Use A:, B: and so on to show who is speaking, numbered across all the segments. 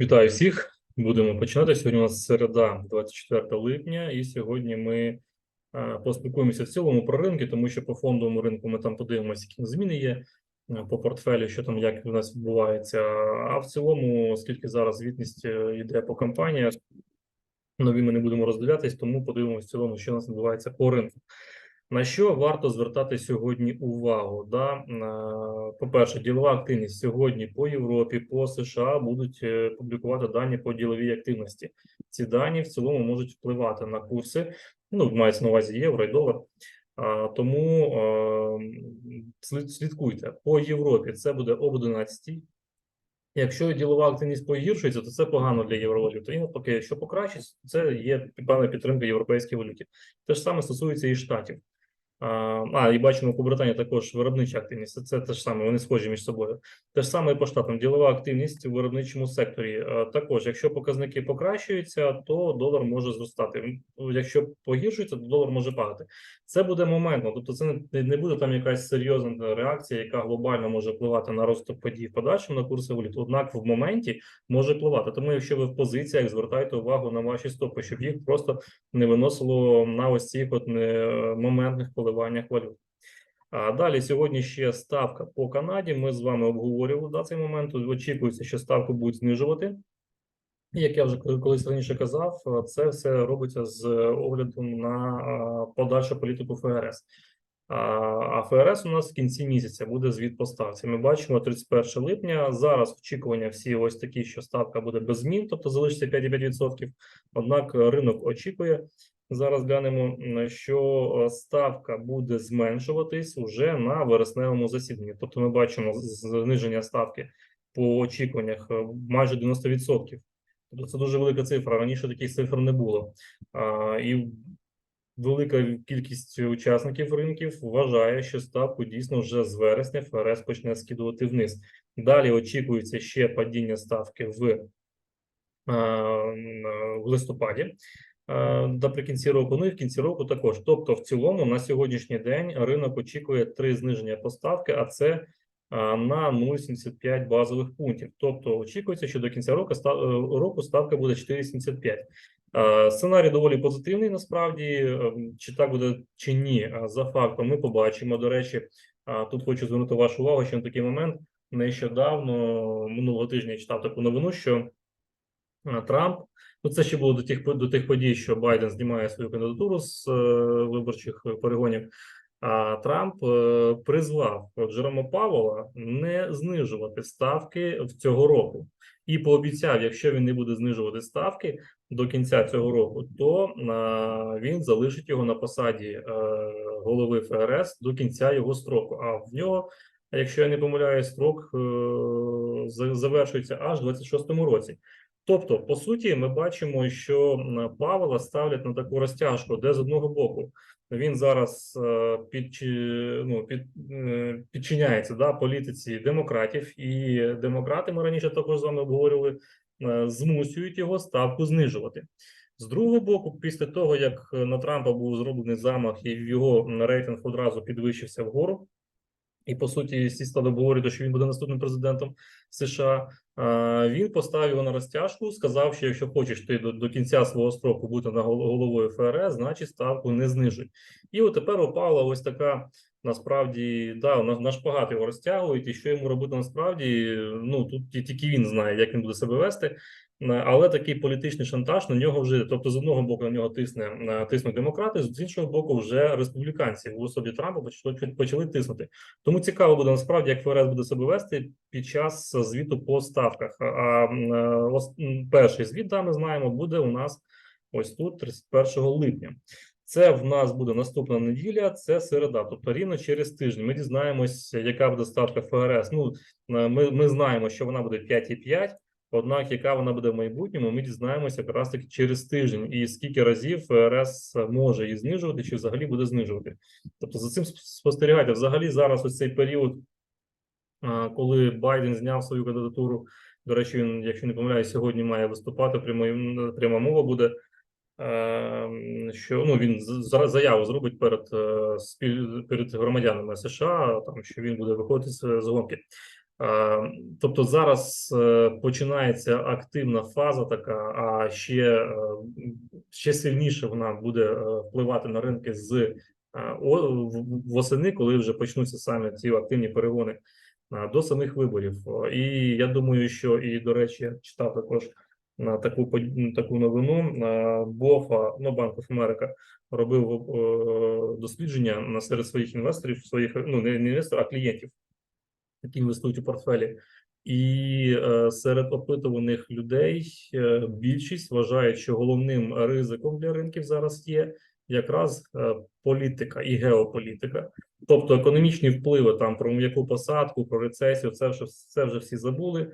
A: Вітаю всіх. Будемо починати. Сьогодні у нас середа, 24 липня, і сьогодні ми е, поспілкуємося в цілому про ринки, тому що по фондовому ринку ми там подивимося, які зміни є е, по портфелю, що там як у нас відбувається. А в цілому, оскільки зараз звітність е, йде по компаніях, нові ми не будемо роздивлятись, тому подивимося в цілому, що у нас відбувається по ринку. На що варто звертати сьогодні увагу? Да? Е, По-перше, ділова активність сьогодні по Європі, по США будуть е, публікувати дані по діловій активності. Ці дані в цілому можуть впливати на курси. Ну, мається на увазі євро і долар. Тому е, слідкуйте по Європі. Це буде об 11. Якщо ділова активність погіршується, то це погано для євровалюти. І навпаки, якщо покращиться, це є певна підтримка європейській валюті. Те ж саме стосується і штатів. А, і бачимо у Британії також виробнича активність. Це, те ж саме, вони схожі між собою. Те ж саме і по штатам. Ділова активність у виробничому секторі. Також, якщо показники покращуються, то долар може зростати. Якщо погіршується, то долар може падати. Це буде моментно, тобто це не, буде там якась серйозна реакція, яка глобально може впливати на розвиток подій в подальшому на курси валют. Однак в моменті може впливати. Тому, якщо ви в позиціях, звертайте увагу на ваші стопи, щоб їх просто не виносило на ось цих от моментних коливаннях валют. А далі сьогодні ще ставка по Канаді. Ми з вами обговорювали да, цей момент. Очікується, що ставку будуть знижувати. Як я вже колись раніше казав, е, це все робиться з оглядом на е, подальшу політику ФРС. А ФРС у нас в кінці місяця буде звіт по ставці. Ми бачимо 31 липня. Зараз очікування всі ось такі, що ставка буде без змін, тобто залишиться 5,5%. Однак е, ринок очікує. Зараз глянемо, що е, ставка буде зменшуватись уже на вересневому засіданні. Тобто, ми бачимо зниження ставки по очікуваннях е, майже 90%. Тобто це дуже велика цифра. Раніше таких цифр не було. А, і велика кількість учасників ринків вважає, що ставку дійсно вже з вересня ФРС почне скидувати вниз. Далі очікується ще падіння ставки в, а, в листопаді. Наприкінці року, ну і в кінці року також. Тобто, в цілому, на сьогоднішній день ринок очікує три зниження поставки, а це на 0,75 базових пунктів. Тобто очікується, що до кінця року ста- е, року ставка буде 4,75. Е, Сценарій доволі позитивний. Насправді, Ем, чи так буде чи ні, за фактом ми побачимо. До речі, тут хочу звернути вашу увагу, що на такий момент нещодавно минулого тижня я читав таку новину, що Трамп. Ну, це ще було до тих до тих подій, що Байден знімає свою кандидатуру з е, виборчих перегонів. А Трамп е, призвав Джерома Павела не знижувати ставки в цього року і пообіцяв, якщо він не буде знижувати ставки до кінця цього року, то він залишить його на посаді е, голови ФРС до кінця його строку. А в нього, якщо я не помиляюсь, строк е, завершується аж в 26-му році. Тобто, по суті, ми бачимо, що Павла ставлять на таку розтяжку, де з одного боку він зараз е, під, ну, під, е, підчиняється да, політиці демократів, і демократи ми раніше також з вами обговорювали, е, змусюють його ставку знижувати. З другого боку, після того як на Трампа був зроблений замах, і його рейтинг одразу підвищився вгору. І по суті, всі стали говорити, що він буде наступним президентом США. А, Він поставив його на розтяжку, сказав, що якщо хочеш ти до, до кінця свого строку бути на гол- головою ФРС, значить ставку не знижуй. І от тепер упала ось така насправді да, на, на шпагат його розтягують, і що йому робити насправді, ну тут ті- тільки він знає, як він буде себе вести. Е, Але такий політичний шантаж на нього вже, тобто, з одного боку на нього тисне е, тиснуть демократи, з іншого боку, вже республіканці в особі Трампа почали, почали тиснути. Тому цікаво буде насправді, як ФРС буде себе вести під час звіту по ставках. А е, ос- перший звіт, да, ми знаємо, буде у нас ось тут, 31 липня. Це в нас буде наступна неділя, це середа, тобто рівно через тиждень. Ми дізнаємось, яка буде ставка ФРС. Ну е, ми, ми знаємо, що вона буде 5,5, Однак, яка вона буде в майбутньому, ми дізнаємося якраз таки через тиждень, і скільки разів ФРС може її знижувати, чи взагалі буде знижувати. Тобто за цим спостерігайте. Взагалі, зараз ось цей період, коли Байден зняв свою кандидатуру. До речі, він, якщо не помиляюсь, сьогодні має виступати. Прямо пряма мова буде. Е, Що ну він заяву зробить перед е, перед громадянами США, там що він буде виходити з гонки. Е, Тобто зараз е, починається активна фаза така, а ще, е, ще сильніше вона буде впливати на ринки з восени, коли вже почнуться саме ці активні перегони до самих виборів. І я думаю, що і до речі, читав також на таку под- таку новину. БОФа, ну Банк America, робив е, дослідження на серед своїх інвесторів, своїх ну не інвесторів, а клієнтів, які інвестують у портфелі. І е, серед опитуваних людей е, більшість вважає, що головним ризиком для ринків зараз є якраз політика і геополітика, тобто економічні впливи там про м'яку посадку, про рецесію, це вже це вже всі забули.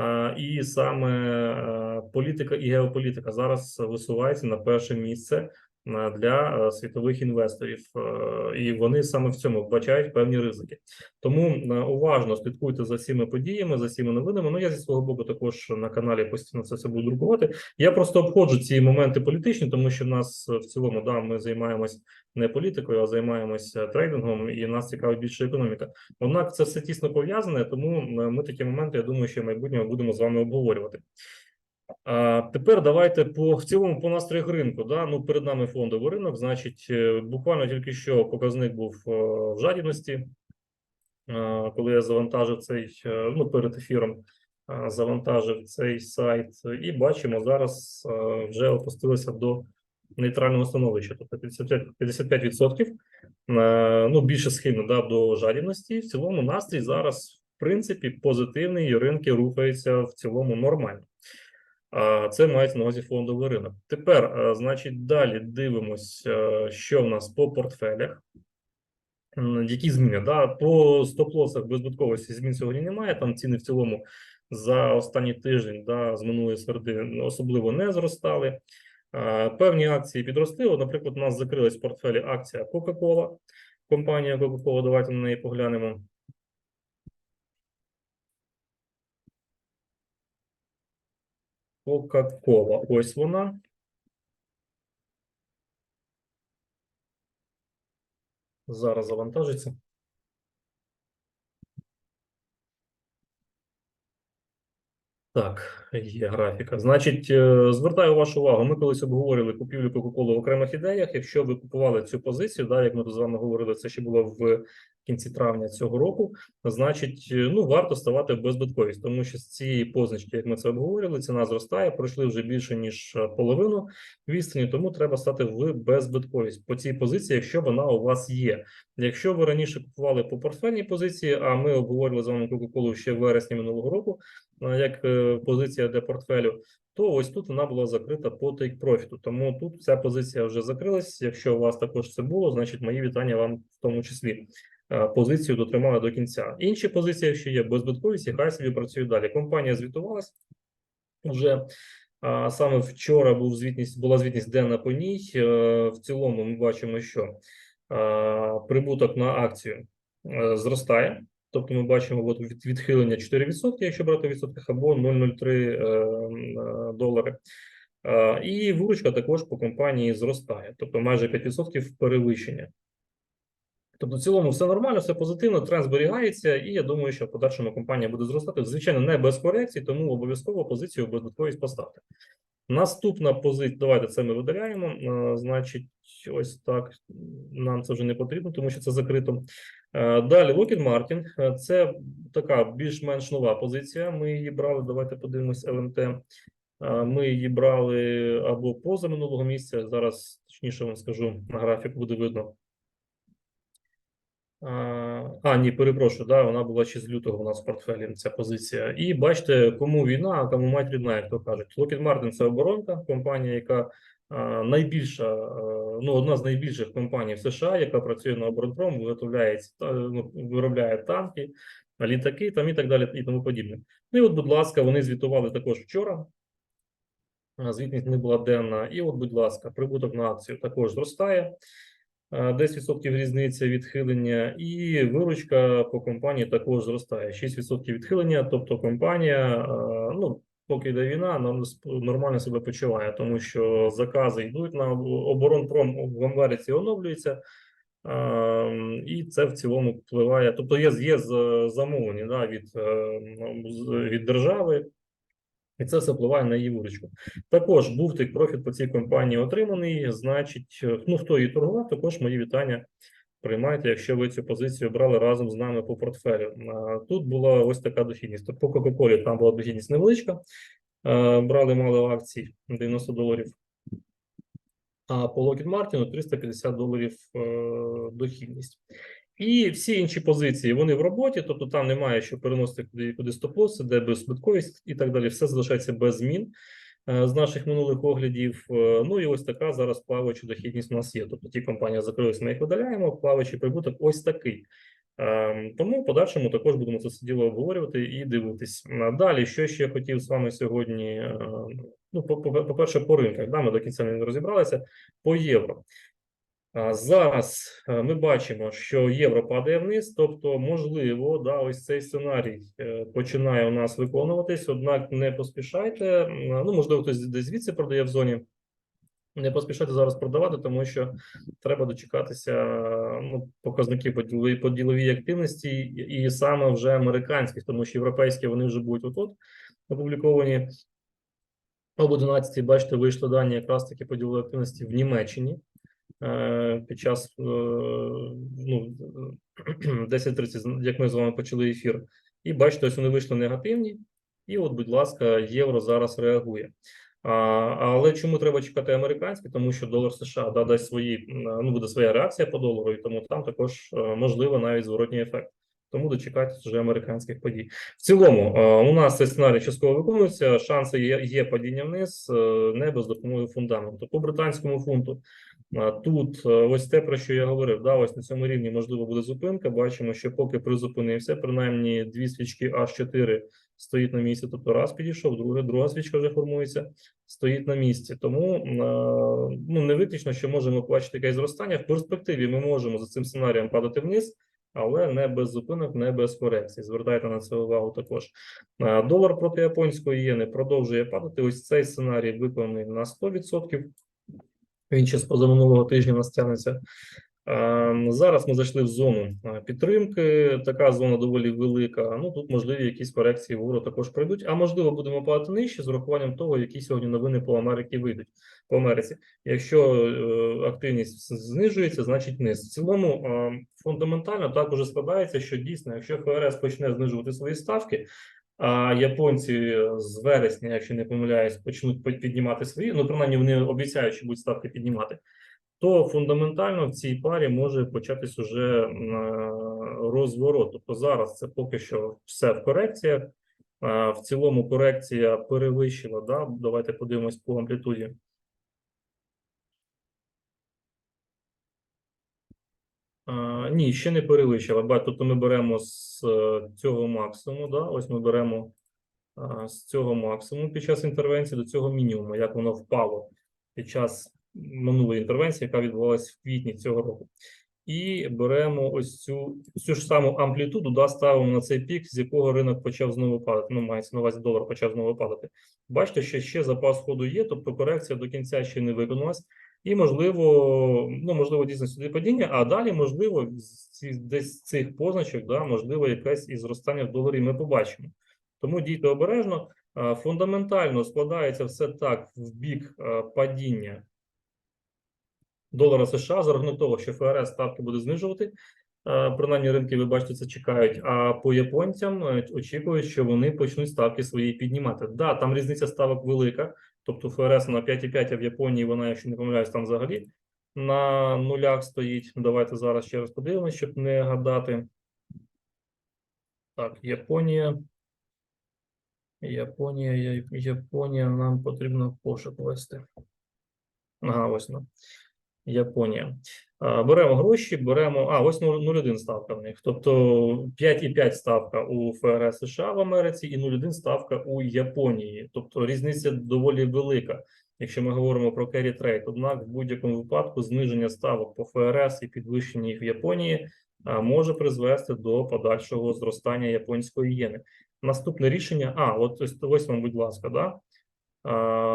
A: А, і саме е, політика і геополітика зараз висувається на перше місце. е, для е, світових інвесторів, Е, і вони саме в цьому вбачають певні ризики. Тому е, уважно слідкуйте за всіми подіями, за всіми новинами. Ну я зі свого боку також на каналі постійно це все буду друкувати. Я просто обходжу ці моменти політичні, тому що нас е, в цілому да ми займаємось не політикою, а займаємося трейдингом, і нас цікавить більше економіка. Однак це все тісно пов'язане, тому е, ми такі моменти, я думаю, що в майбутньому будемо з вами обговорювати. А тепер давайте по в цілому по настроях ринку. Да? Ну перед нами фондовий ринок. Значить, е, буквально тільки що показник був е, в жадібності, коли я завантажив цей е, ну перед ефіром. Завантажив цей сайт, і бачимо зараз вже опустилося до нейтрального становища, тобто 55%, 55% е, ну більше схильно да, до жадібності. В цілому настрій зараз, в принципі, позитивний, і ринки рухаються в цілому нормально. А це мається на увазі фондовий ринок. Тепер, е, значить, далі дивимось, е, що в нас по портфелях. Які зміни? Да? По стоп-лосах беззбитковості змін сьогодні немає. Там ціни в цілому за останній тиждень да, з минулої середи особливо не зростали. Певні акції підросли. Наприклад, у нас закрилась в портфелі акція Coca-Cola. Компанія Coca-Cola, давайте на неї поглянемо. Coca-Cola. Ось вона. Зараз завантажиться. Так, є графіка. Значить, е, звертаю вашу увагу. Ми колись обговорювали купівлю Кока-Коли в окремих ідеях. Якщо ви купували цю позицію, да, як ми з вами говорили, це ще було в кінці травня цього року. Значить, е, ну варто ставати в беззбитковість, тому що з цієї позначки, як ми це обговорювали, ціна зростає. Пройшли вже більше ніж е, половину відстані, тому треба стати в беззбитковість по цій позиції, якщо вона у вас є. Якщо ви раніше купували по портфельній позиції, а ми обговорювали з вами Кока-Колу ще в вересні минулого року, е, як позиція для портфелю, то ось тут вона була закрита по take профіту. Тому тут ця позиція вже закрилась. Якщо у вас також це було, значить мої вітання вам в тому числі. Е, Позицію дотримали до кінця. Інші позиції, якщо є беззбитковість, і хай собі працюють далі. Компанія звітувалась вже. А саме вчора був звітність, була звітність денна по ній. Е, В цілому ми бачимо, що е, прибуток на акцію е, зростає. Тобто ми бачимо от відхилення 4%, якщо брати в відсотках, або 0,03 е, е, долари. Е, і виручка також по компанії зростає, тобто майже 5% перевищення. Тобто, в цілому все нормально, все позитивно, тренд зберігається, і я думаю, що в подальшому компанія буде зростати. Звичайно, не без корекцій, тому обов'язково позицію в безбитковість поставте. Наступна позиція, давайте це ми видаляємо. Е, Значить, ось так нам це вже не потрібно, тому що це закрито. Е, Далі Lockheed Martin. Е, Це така більш-менш нова позиція. Ми її брали. Давайте подивимось ЛМТ. Ми її брали або поза минулого місяця. Зараз точніше вам скажу на графік буде видно. А, ні, перепрошую, да, вона була ще з лютого у нас в портфелі ця позиція. І бачите, кому війна, а кому мать рідна, як то кажуть. Lockheed Martin – це оборонка, компанія, яка найбільша, ну одна з найбільших компаній в США, яка працює на оборонпром, виготовляє ну, виробляє танки, літаки там і так далі, і тому подібне. Ну і от, будь ласка, вони звітували також вчора. Звітність не була денна. І от, будь ласка, прибуток на акцію також зростає. Е, 10% різниця відхилення, і виручка по компанії також зростає. 6% відхилення, тобто компанія, е, ну, поки йде війна, нормально себе почуває, тому що закази йдуть на оборонпром в Америці оновлюється. Ем, І це в цілому впливає. Тобто є, є замовлення да, від, е, від держави, і це все впливає на її виручку. Також був тик профіт по цій компанії отриманий. Значить, е, ну хто її торгував, також мої вітання приймайте, якщо ви цю позицію брали разом з нами по портфелю. Тут була ось така дохідність. Тобто по Кока-Колі там була дохідність невеличка. Е, Брали мало акцій 90 доларів. А по Lockheed Martin 350 доларів е, дохідність. І всі інші позиції вони в роботі, тобто там немає що переносити куди, куди стоп-лоси, де беззбитковість і так далі. Все залишається без змін е, з наших минулих оглядів. Е, Ну і ось така зараз плаваюча дохідність у нас є. Тобто ті компанії закрились, ми їх видаляємо. Плаваючий прибуток ось такий. Ем, Тому в подальшому також будемо це все діло обговорювати і дивитись. Далі, що ще хотів з вами сьогодні? е, Ну, по- по-перше, по ринках. Да, ми до кінця не розібралися по євро. Зараз е, ми бачимо, що євро падає вниз, тобто, можливо, да, ось цей сценарій е, починає у нас виконуватись, однак не поспішайте. Ну, можливо, хтось десь звідси продає в зоні. Не поспішайте зараз продавати, тому що треба дочекатися ну, показників по діловій, по діловій активності, і, саме вже американських, тому що європейські вони вже будуть отут опубліковані. Об 11 бачите, вийшли дані якраз таки по діловій активності в Німеччині під час е, ну, 10.30, як ми з вами почали ефір. І бачите, ось вони вийшли негативні. І от, будь ласка, євро зараз реагує. А, але чому треба чекати американський? Тому що долар США да, дасть свої, ну буде своя реакція по долару, і тому там також е, можливо навіть зворотній ефект. Тому дочекайтесь вже американських подій. В цілому, е, у нас цей сценарій частково виконується. Шанси є, є падіння вниз, е, не без допомоги фундаменту. По британському фунту Тут е, ось те, про що я говорив, да, ось на цьому рівні можливо буде зупинка. Бачимо, що поки призупинився, принаймні дві свічки H4 стоїть на місці. Тобто раз підійшов, друге, друга свічка вже формується, стоїть на місці. Тому е, ну не виключно, що можемо побачити якесь зростання. В перспективі ми можемо за цим сценарієм падати вниз. Але не без зупинок, не без корекцій. Звертайте на це увагу також. Е, Долар проти японської єни продовжує падати. Ось цей сценарій виконаний на 100%. Він ще з позаминулого тижня у нас тягнеться. Зараз ми зайшли в зону підтримки. Така зона доволі велика. Ну тут можливі якісь корекції вгору також прийдуть. А можливо, будемо падати нижче з урахуванням того, які сьогодні новини по Америці вийдуть по Америці. Якщо е, активність знижується, значить низ. В цілому фундаментально так уже складається, що дійсно, якщо ФРС почне знижувати свої ставки. А японці з вересня, якщо не помиляюсь, почнуть піднімати свої. Ну, принаймні, вони обіцяють, що будуть ставки піднімати. То фундаментально в цій парі може початись уже е, розворот. Тобто зараз це поки що все в корекціях. В цілому корекція перевищила. Да? Давайте подивимось по амплітуді. Ні, ще не перевищила. Ба- Тобто ми беремо з е, цього максимуму. Да? Ось ми беремо з цього максимуму під час інтервенції до цього мінімуму, як воно впало під час минулої інтервенції, яка відбувалася в квітні цього року. І беремо ось цю цю ж саму амплітуду, да, ставимо на цей пік, з якого ринок почав знову падати. Ну, мається на увазі долар почав знову падати. Бачите, що ще запас ходу є, тобто корекція до кінця ще не виконалась. І можливо, ну можливо, дійсно сюди падіння, а далі, можливо, десь цих позначок, да, можливо, якесь і зростання в доларі ми побачимо. Тому дійте обережно. Фундаментально складається все так в бік падіння долара США за рахунок того, що ФРС ставки буде знижувати. Принаймні ринки, ви бачите, це чекають. А по японцям е, очікують, що вони почнуть ставки свої піднімати. Да, там різниця ставок велика. Тобто ФРС на 5,5, а в Японії вона, якщо не помиляюсь, там взагалі на нулях стоїть. Давайте зараз ще раз подивимось, щоб не гадати. Так, Японія. Японія, Японія, нам потрібно пошук вести. Ага, ось вона. Японія. Беремо гроші, беремо. А, ось 0,1 ставка в них. Тобто 5,5 ставка у ФРС США в Америці і 0,1 ставка у Японії. Тобто різниця доволі велика, якщо ми говоримо про carry trade. Однак, в будь-якому випадку зниження ставок по ФРС і підвищення їх в Японії може призвести до подальшого зростання японської єни. Наступне рішення. А, от ось вам, будь ласка, да?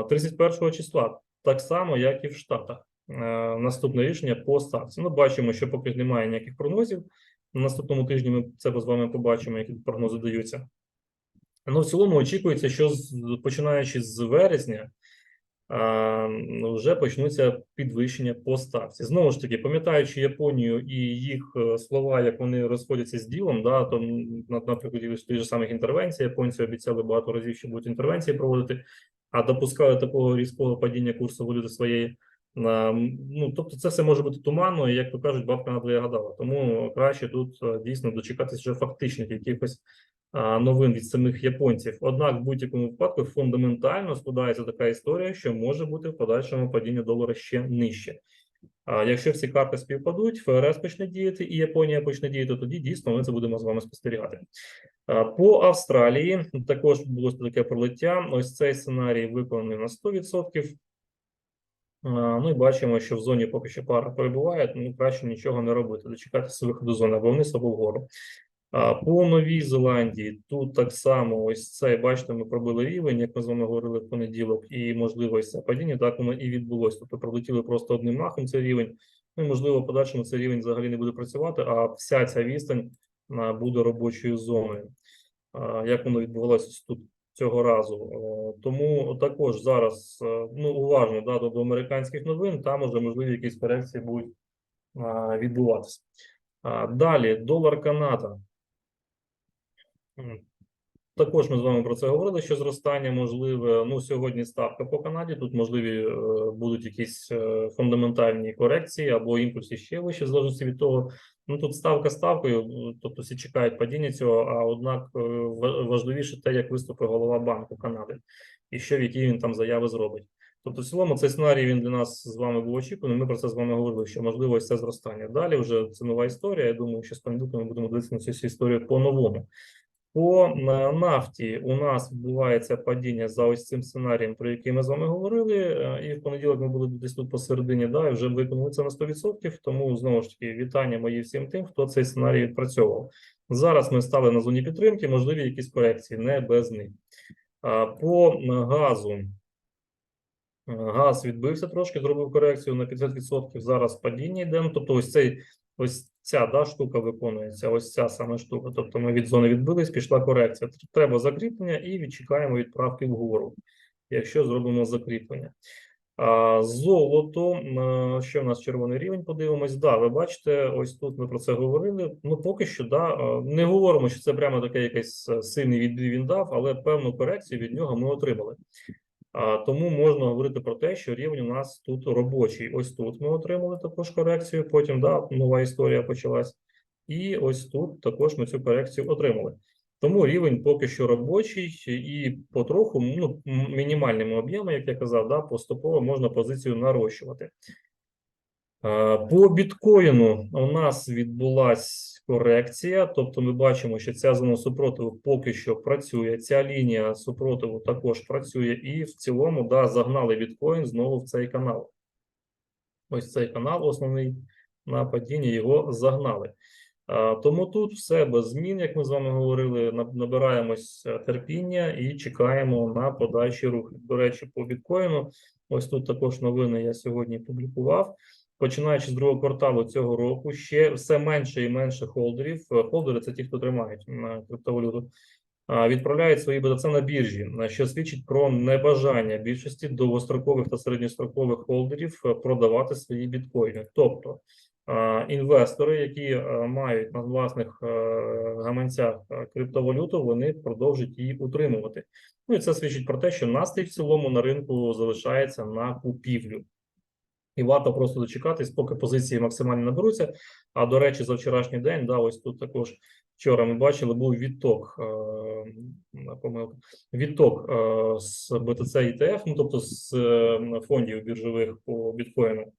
A: 31 числа, так само, як і в Штатах. Наступне рішення по ставці. Ну, бачимо, що поки немає ніяких прогнозів. На наступному тижні ми це з вами побачимо, які прогнози даються. Ну, в цілому очікується, що починаючи з вересня ну, вже почнуться підвищення по ставці. Знову ж таки, пам'ятаючи Японію і їх е, слова, як вони розходяться з ділом, да, то наприклад, тих же самих інтервенцій, японці обіцяли багато разів, що будуть інтервенції проводити, а допускали такого різкого падіння курсу валюти своєї. Ну, тобто це все може бути туманно, і, як то кажуть, бабка на двоє гадала. Тому краще тут е, дійсно дочекатися вже фактичних якихось новин від самих японців. Однак, в будь-якому випадку фундаментально складається така історія, що може бути в подальшому падіння долара ще нижче. А якщо всі карти співпадуть, ФРС почне діяти і Японія почне діяти, тоді дійсно ми це будемо з вами спостерігати. По Австралії також було таке пролиття. Ось цей сценарій виконаний на 100%. І бачимо, що в зоні поки що пара перебуває, тому краще нічого не робити, дочекатися виходу зони або вниз, або вгору. По Новій Зеландії тут так само ось цей, бачите, ми пробили рівень, як ми з вами говорили в понеділок, і можливо ось це падіння, так воно і відбулося. Тобто пролетіли просто одним махом цей рівень. Ну і можливо, подальшому цей рівень взагалі не буде працювати, а вся ця відстань буде робочою зоною. Як воно відбувалося тут цього разу. Тому також зараз е, ну, уважно да, до, американських новин, там уже можливі якісь корекції будуть відбуватися. Далі долар Канада. Також ми з вами про це говорили, що зростання можливе. Ну, сьогодні ставка по Канаді. Тут можливі е, будуть якісь е, фундаментальні корекції або імпульси ще вище, в залежності від того. Ну тут ставка ставкою, е, тобто всі чекають падіння цього, а однак важливіше те, як виступить голова Банку Канади, і що які він там заяви зробить. Тобто, в цілому, цей сценарій він для нас з вами був очікуваний. Ми про це з вами говорили, що можливо це зростання. Далі вже це нова історія. Я думаю, що з понеділка ми будемо дивитися на цю історію по-новому. По нафті у нас відбувається падіння за ось цим сценарієм, про який ми з вами говорили. е, І в понеділок ми були десь тут посередині, да, і вже виконали це на 100%. Тому знову ж таки вітання мої всім тим, хто цей сценарій відпрацьовував. Зараз ми стали на зоні підтримки, можливі якісь корекції, не без них. По газу. Е, Газ відбився трошки, зробив корекцію на 50%. Зараз падіння йде. Ну, тобто, ось цей ось ця да, штука виконується. Ось ця саме штука. Тобто, ми від зони відбились, пішла корекція. Треба закріплення і відчекаємо відправки вгору, якщо зробимо закріплення. А, золото, е, що в нас червоний рівень, подивимось. Да, ви бачите, ось тут ми про це говорили. Ну, поки що, да, не говоримо, що це прямо таке якийсь е, сильний відбій він дав, але певну корекцію від нього ми отримали. Тому можна говорити про те, що рівень у нас тут робочий. Ось тут ми отримали також корекцію. Потім да, нова історія почалась. І ось тут також ми цю корекцію отримали. Тому рівень поки що робочий і потроху, ну, мінімальними об'ємами, як я казав, да, поступово можна позицію нарощувати. По біткоїну у нас відбулась корекція, тобто ми бачимо, що ця зона супротиву поки що працює. Ця лінія супротиву також працює, і в цілому да, загнали біткоін знову в цей канал. Ось цей канал, основний на падіння, його загнали. Тому тут все без змін, як ми з вами говорили, набираємось е, терпіння і чекаємо на подальші рухи. До речі, по біткоїну, ось тут також новини я сьогодні публікував. Починаючи з другого кварталу цього року, ще все менше і менше холдерів. е, Холдери це ті, хто тримають криптовалюту, відправляють свої БТЦ на біржі, на що свідчить про небажання більшості довгострокових та середньострокових холдерів е, продавати свої біткоїни. Тобто інвестори, які е, мають на власних е, гаманцях е, криптовалюту, вони продовжують її утримувати. Ну і це свідчить про те, що настрій в цілому на ринку залишається на купівлю. І варто просто дочекатись, поки позиції максимально наберуться. А до речі, за вчорашній день, да, ось тут також вчора ми бачили, був відток, е, помилка, відток е, з BTC ETF, ну тобто з е, фондів біржових по біткоїну.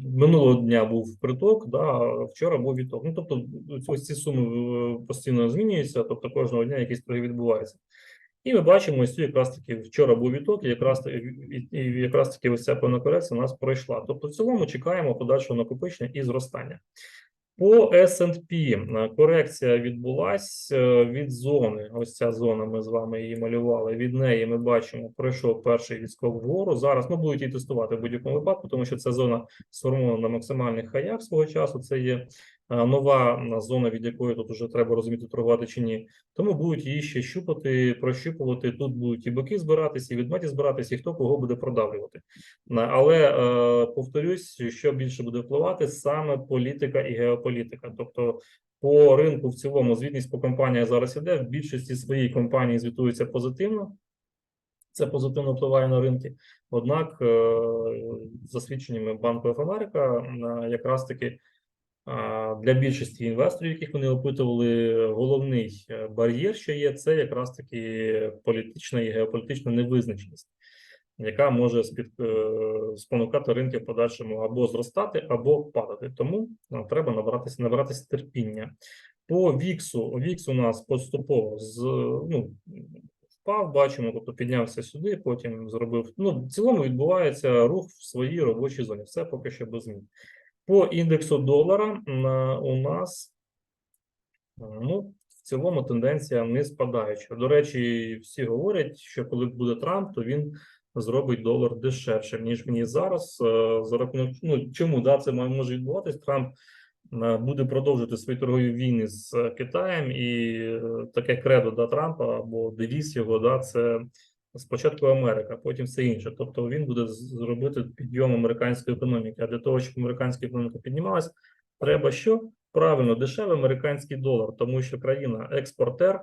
A: Минулого дня був приток, да, вчора був відток. Ну тобто, ось ці суми постійно змінюються, тобто кожного дня якісь торги відбуваються. І ми бачимо, ось цю якраз таки вчора був відток, якраз і, якраз таки ось ця певна корекція нас пройшла. Тобто, в цілому чекаємо подальшого накопичення і зростання. По S&P е, корекція відбулась е, від зони. Ось ця зона, ми з вами її малювали. Від неї ми бачимо, пройшов перший відскок вгору. Зараз ну, будуть її тестувати в будь-якому випадку, тому що ця зона сформована на максимальних хаях свого часу. Це є нова зона, від якої тут вже треба розуміти, торгувати чи ні. Тому будуть її ще щупати, прощупувати. Тут будуть і боки збиратися, і відметі збиратися, і хто кого буде продавлювати. Але е, повторюсь, що більше буде впливати саме політика і геополітика. Тобто по ринку в цілому звітність по компаніях зараз іде. В більшості своїй компанії звітується позитивно. Це позитивно впливає на ринки. Однак, е, за свідченнями Банку е, якраз таки для більшості інвесторів, яких вони опитували, головний е, бар'єр, що є, це якраз таки політична і геополітична невизначеність, яка може е, спонукати ринки в подальшому або зростати, або падати. Тому е, треба набратися, набратися терпіння. По Віксу, Вікс у нас поступово з ну. Впав, бачимо, тобто піднявся сюди, потім зробив. Ну, в цілому відбувається рух в своїй робочій зоні. Все поки що без змін. По індексу долара на, у нас ну, в цілому тенденція не спадаюча. До речі, всі говорять, що коли буде Трамп, то він зробить долар дешевше, ніж є зараз. Е, За рахунок, ну чому да, це може відбуватись? Трамп е, буде продовжувати свої торгові війни з е, Китаєм, і е, таке кредо да, Трампа або девіз його, да, це спочатку Америка, потім все інше. Тобто він буде зробити підйом американської економіки. А для того, щоб американська економіка піднімалась, треба що? Правильно, дешевий американський долар, тому що країна експортер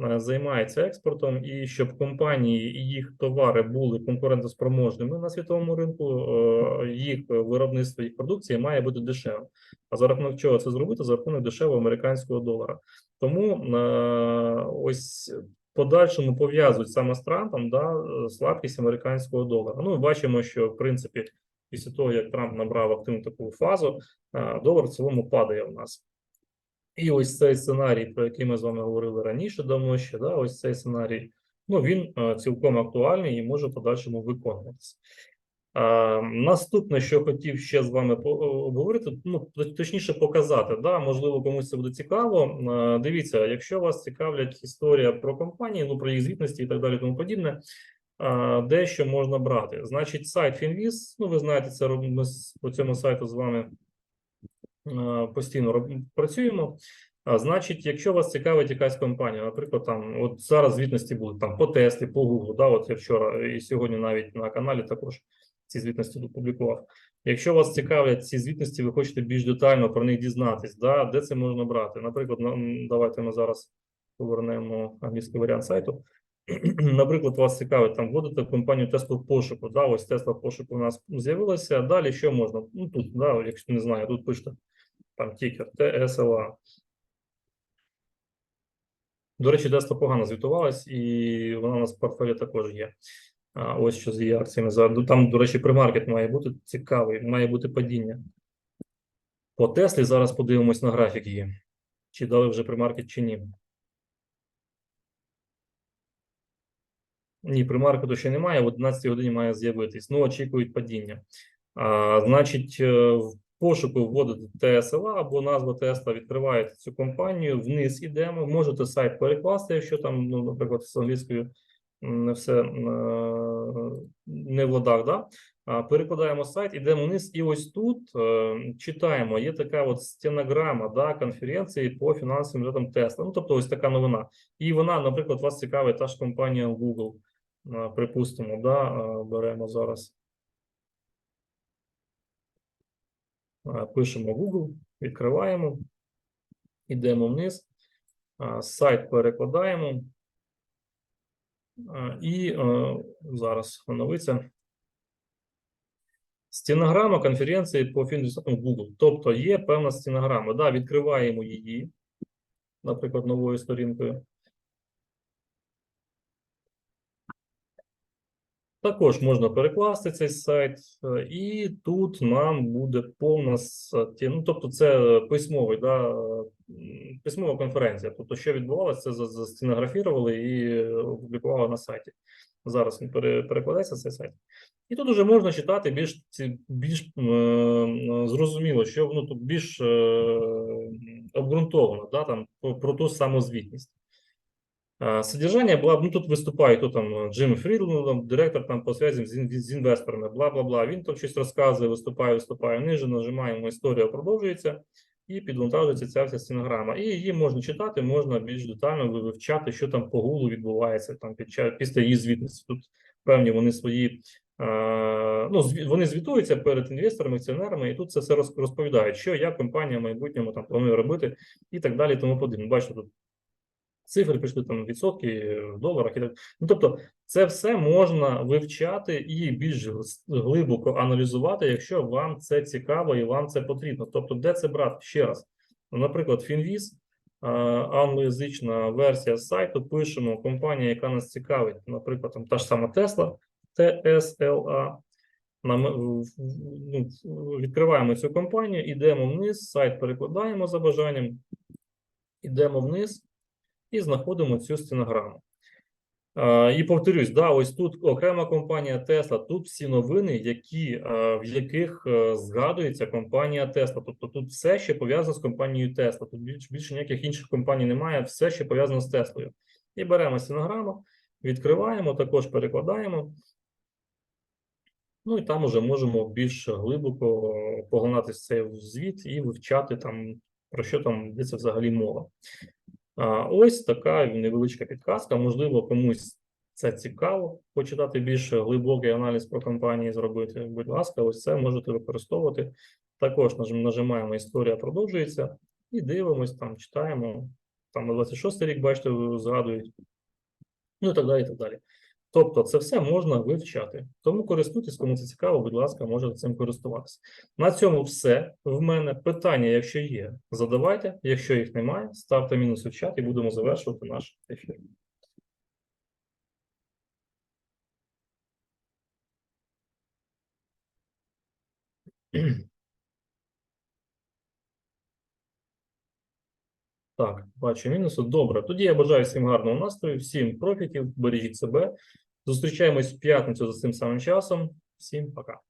A: е, займається експортом, і щоб компанії і їх товари були конкурентоспроможними на світовому ринку, е, їх виробництво їх продукції має бути дешевим. А за рахунок чого це зробити? За рахунок дешевого американського долара. Тому е, ось подальшому пов'язують саме з Трампом да, е, слабкість американського долара. Ну, ми бачимо, що в принципі після того, як Трамп набрав активну таку фазу, е, долар в цілому падає в нас. І ось цей сценарій, про який ми з вами говорили раніше, давно ще, да, ось цей сценарій, ну він е, цілком актуальний і може в подальшому виконуватися. Е, наступне, що хотів ще з вами по- обговорити, ну точніше показати, да, можливо, комусь це буде цікаво. Е, дивіться, якщо вас цікавлять історія про компанії, ну про їх звітності і так далі, тому подібне. е, Дещо можна брати. Значить, сайт Finviz, ну ви знаєте, це ми по цьому сайту з вами е, постійно працюємо. А, значить, якщо вас цікавить якась компанія, наприклад, там от зараз звітності будуть там по Теслі, по Google, да, от я вчора і сьогодні навіть на каналі також ці звітності опублікував. Якщо вас цікавлять ці звітності, ви хочете більш детально про них дізнатись, да, де це можна брати? Наприклад, давайте ми зараз повернемо англійський варіант сайту. Наприклад, вас цікавить там вводити компанію в пошуку. Да, ось в пошуку у нас з'явилася. Далі що можна? Ну тут, да, якщо не знаю, тут пишете там тікер TSLA. До речі, Tesla погано звітувалась, і вона у нас в портфелі також є. Ось що з її акціями. За- ну, Там, до речі, примаркет має бути цікавий, має бути падіння. По Теслі зараз подивимось на графік її. Чи дали вже примаркет, чи ні. Ні, примаркету ще немає, в 11 годині має з'явитись. Ну, очікують падіння. А, значить, е, в пошуку вводите TSLA або назва Тесла, відкриваєте цю компанію, вниз ідемо. Можете сайт перекласти, якщо там, ну, наприклад, з англійською не все е, не в ладах, да? Перекладаємо сайт, ідемо вниз, і ось тут е, читаємо. Є така от стенограма да, конференції по фінансовим результатам Тесла. Ну, тобто, ось така новина. І вона, наприклад, вас цікавить та ж компанія Google. Е, Припустимо, да, беремо зараз. Пишемо Google, відкриваємо, йдемо вниз, сайт перекладаємо. Е, І е, зараз оновиться. Стенограма конференції по фінансовим Google. Тобто є певна стенограма. Да, відкриваємо її, наприклад, новою сторінкою. Також можна перекласти цей сайт, е, і тут нам буде повна ну, тобто це письмовий, да, письмова конференція. Тобто, що відбувалося, це за- застенографірували і опублікували на сайті. Зараз він пере- перекладеться цей сайт. І тут вже можна читати більш більш е, зрозуміло, що ну тут більш е, обґрунтовано, да, там про, ту саму Е, Содержання бла, ну тут виступає тут там Джим Фрідланд, директор там по зв'язкам з, з інвесторами, бла бла бла. Він там щось розказує, виступає, виступає. Ниже нажимаємо, історія продовжується і підвантажується ця вся стенограма. І її можна читати, можна більш детально вивчати, що там по гулу відбувається там під час після її звітності. Тут певні вони свої. е, Ну, вони звітуються перед інвесторами, акціонерами, і тут це все роз- розповідають, що як компанія в майбутньому там планує робити, і так далі, тому подібне. Бачите, тут цифри пішли там відсотки в доларах і так. Ну тобто, це все можна вивчати і більш глибоко аналізувати, якщо вам це цікаво і вам це потрібно. Тобто, де це брати? Ще раз. Наприклад, Фінвіз, англоязична версія сайту, пишемо компанія, яка нас цікавить, наприклад, там та ж сама Tesla, TSLA. Нам, ну, відкриваємо цю компанію, йдемо вниз, сайт перекладаємо за бажанням, йдемо вниз і знаходимо цю стенограму. Е, І повторюсь, да, ось тут окрема компанія Tesla, тут всі новини, які, е, в яких е, згадується компанія Tesla. Тобто тут все ще пов'язано з компанією Tesla. Тут більш, більше ніяких інших компаній немає, все ще пов'язано з Теслою. І беремо стенограму, відкриваємо, також перекладаємо. Ну і там уже можемо більш глибоко поглинатися в звіт і вивчати там, про що там йдеться взагалі мова. Ось така невеличка підказка. Можливо, комусь це цікаво почитати більш глибокий аналіз про компанії зробити. Будь ласка, ось це можете використовувати. Також нажимаємо Історія продовжується і дивимось там, читаємо. Там на 26 рік, бачите, згадують. Ну і так далі. і так далі. Тобто, це все можна вивчати. Тому користуйтесь, кому це цікаво, будь ласка, можете цим користуватися. На цьому все. В мене питання, якщо є, задавайте. Якщо їх немає, ставте мінус в чат і будемо завершувати наш ефір. Так, бачу мінуси. Добре. Тоді я бажаю всім гарного настрою, всім профітів, бережіть себе. Зустрічаємось в п'ятницю за цим самим часом. Всім пока.